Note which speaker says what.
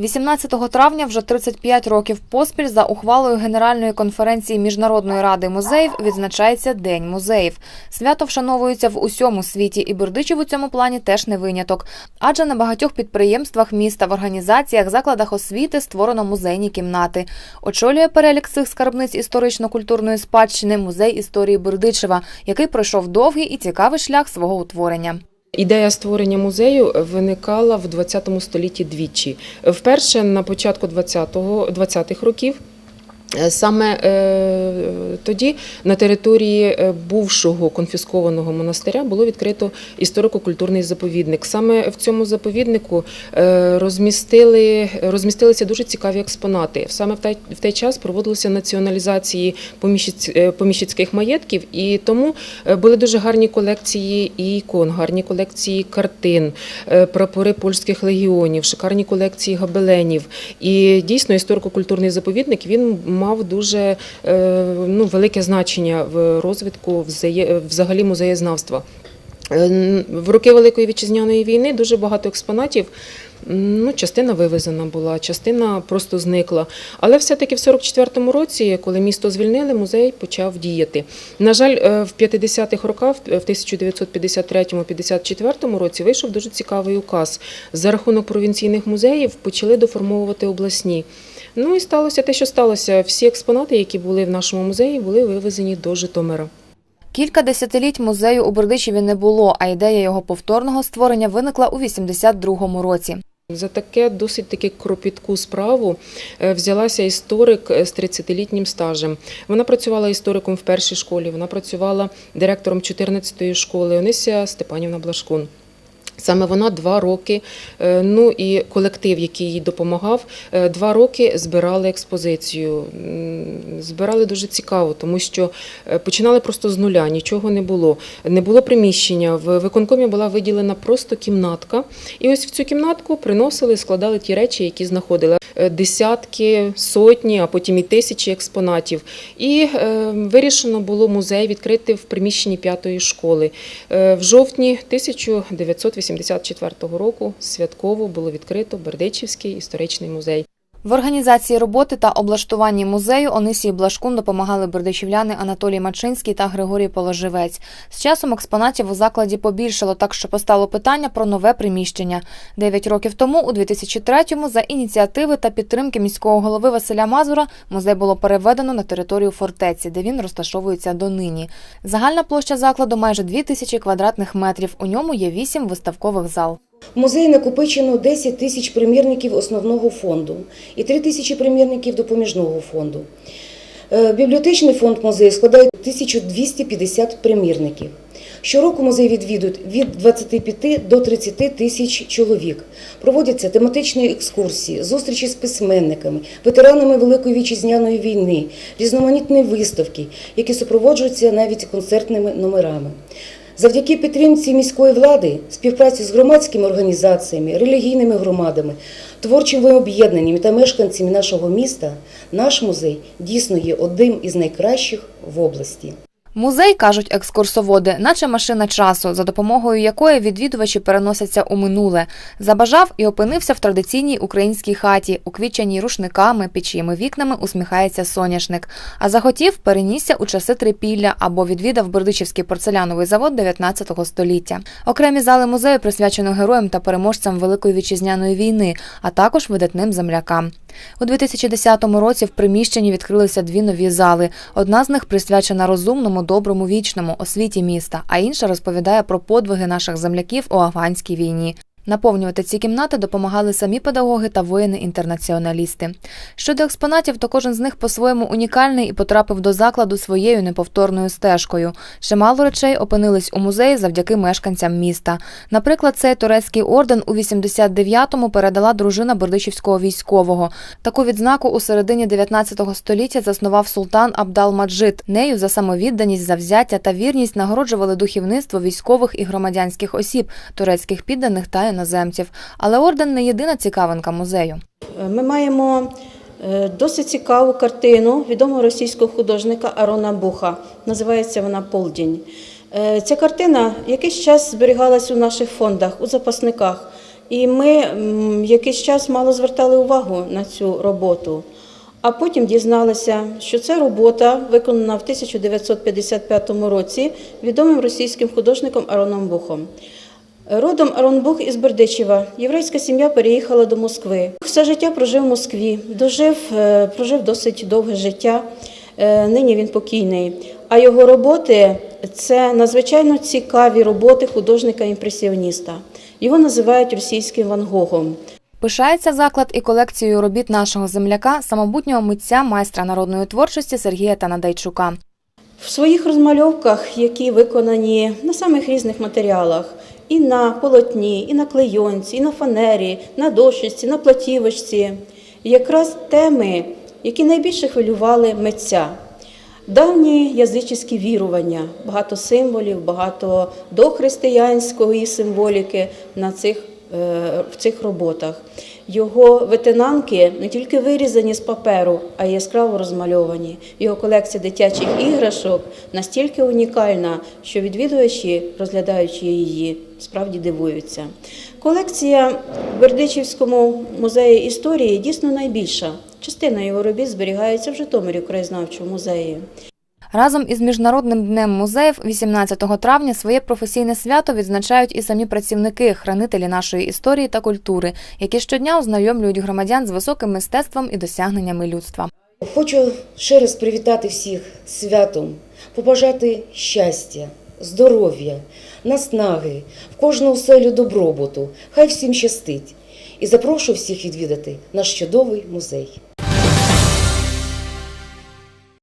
Speaker 1: 18 травня вже 35 років поспіль за ухвалою Генеральної конференції Міжнародної ради музеїв відзначається День музеїв. Свято вшановується в усьому світі, і Бердичів у цьому плані теж не виняток. Адже на багатьох підприємствах міста в організаціях, закладах освіти створено музейні кімнати. Очолює перелік цих скарбниць історично-культурної спадщини музей історії Бердичева, який пройшов довгий і цікавий шлях свого утворення.
Speaker 2: Ідея створення музею виникала в 20 столітті двічі. Вперше на початку 20-го 20-х років. Е, Саме е, тоді на території е, бувшого конфіскованого монастиря було відкрито історико-культурний заповідник. Саме в цьому заповіднику розмістили, розмістилися дуже цікаві експонати. Саме в той, в той час проводилися націоналізації поміщиць- поміщицьких маєтків, і тому були дуже гарні колекції і ікон, гарні колекції картин, прапори польських легіонів, шикарні колекції гобеленів. І дійсно історико-культурний заповідник він мав дуже е, ну, велике значення в розвитку взагалі музеєзнавства. Е, В роки Великої вітчизняної війни дуже багато експонатів. Ну, частина вивезена була, частина просто зникла. Але все-таки в 44-му році, коли місто звільнили, музей почав діяти. На жаль, е, в 50-х роках, в 1953-54 році, вийшов дуже цікавий указ. За рахунок провінційних музеїв почали доформовувати обласні. Ну і сталося те, що сталося. Всі експонати, які були в нашому музеї, були вивезені до Житомира.
Speaker 1: Кілька десятиліть музею у Бердичеві не було, а ідея його повторного створення виникла у 82-му році.
Speaker 2: За таке досить таки кропітку справу е, взялася історик з 30-літнім стажем. Вона працювала істориком в першій школі, вона працювала директором 14-ї школи Онися Степанівна Блашкун. Саме вона два роки, е, ну і колектив, який їй допомагав, е, два роки збирали експозицію. Збирали дуже цікаво, тому що е, починали просто з нуля, нічого не було. Не було приміщення. В виконкомі була виділена просто кімнатка. І ось в цю кімнатку приносили, складали ті речі, які знаходили. Е, Десятки, сотні, а потім і тисячі експонатів. І е, вирішено було музей відкрити в приміщенні п'ятої школи. Е, В жовтні 1984 року святково було відкрито Бердичівський історичний музей.
Speaker 1: В організації роботи та облаштуванні музею Онисії Блашкун допомагали бердичівляни Анатолій Мачинський та Григорій Положивець. З часом експонатів у закладі побільшало, так що постало питання про нове приміщення. Дев'ять років тому, у 2003-му, за ініціативи та підтримки міського голови Василя Мазура, музей було переведено на територію фортеці, де він розташовується донині. Загальна площа закладу майже 2 тисячі квадратних метрів. У ньому є вісім виставкових зал.
Speaker 3: В музеї накопичено 10 тисяч примірників основного фонду і 3 тисячі примірників допоміжного фонду. Е, Бібліотечний фонд музею складає 1250 примірників. Щороку музей відвідують від 25 до 30 тисяч чоловік. Проводяться тематичні екскурсії, зустрічі з письменниками, ветеранами Великої вітчизняної війни, різноманітні виставки, які супроводжуються навіть концертними номерами. Завдяки підтримці міської влади, співпраці з громадськими організаціями, релігійними громадами, творчими об'єднаннями та мешканцями нашого міста, наш музей дійсно є одним із найкращих в області.
Speaker 1: Музей, кажуть екскурсоводи, наче машина часу, за допомогою якої відвідувачі переносяться у минуле. Забажав і опинився в традиційній українській хаті, уквіченій рушниками, під чиїми вікнами усміхається соняшник. А захотів перенісся у часи трипілля або відвідав Бердичівський порцеляновий завод 19 століття. Окремі зали музею присвячено героям та переможцям Великої вітчизняної війни, а також видатним землякам. У 2010 році в приміщенні відкрилися дві нові зали. Одна з них присвячена розумному, доброму, вічному освіті міста, а інша розповідає про подвиги наших земляків у афганській війні. Наповнювати ці кімнати допомагали самі педагоги та воїни-інтернаціоналісти. Щодо експонатів, то кожен з них по-своєму унікальний і потрапив до закладу своєю неповторною стежкою. Чимало речей опинились у музеї завдяки мешканцям міста. Наприклад, цей турецький орден у 89-му передала дружина бердичівського військового. Таку відзнаку у середині 19 століття заснував султан Абдал-Маджид. Нею за самовідданість, завзяття та вірність нагороджували духовництво військових і громадянських осіб, турецьких підданих та іноземців. Але орден не єдина цікавинка музею.
Speaker 4: Ми маємо е, досить цікаву картину відомого російського художника Арона Буха. Називається вона Полдінь. Е, Ця картина якийсь час зберігалась у наших фондах, у запасниках. І ми якийсь час мало звертали увагу на цю роботу. А потім дізналися, що ця робота виконана в 1955 році відомим російським художником Ароном Бухом. Родом Аронбух із Бердичева. Єврейська сім'я переїхала до Москви. Все життя прожив в Москві, дожив, е, прожив досить довге життя. Е, Нині він покійний. А його роботи це надзвичайно цікаві роботи художника-імпресіоніста. Його називають російським Ван Гогом.
Speaker 1: Пишається заклад і колекцією робіт нашого земляка, самобутнього митця, майстра народної творчості Сергія Танадайчука.
Speaker 4: В своїх розмальовках, які виконані на самих різних матеріалах, і на полотні, і на клейонці, і на фанері, на дощечці, на платівочці, якраз теми, які найбільше хвилювали митця. Давні язичські вірування, багато символів, багато дохристиянської символіки на цих, е, в цих роботах. Його ветенанки не тільки вирізані з паперу, а й яскраво розмальовані. Його колекція дитячих іграшок настільки унікальна, що відвідувачі, розглядаючи її, справді дивуються. Колекція в Бердичівському музеї історії дійсно найбільша. Частина його робіт зберігається в Житомирі краєзнавчому музеї.
Speaker 1: Разом із Міжнародним днем музеїв 18 травня своє професійне свято відзначають і самі працівники, хранителі нашої історії та культури, які щодня ознайомлюють громадян з високим мистецтвом і досягненнями людства.
Speaker 3: Хочу ще раз привітати всіх святом, побажати щастя, здоров'я, наснаги, в кожну оселю добробуту. Хай всім щастить. І запрошую всіх відвідати наш чудовий музей.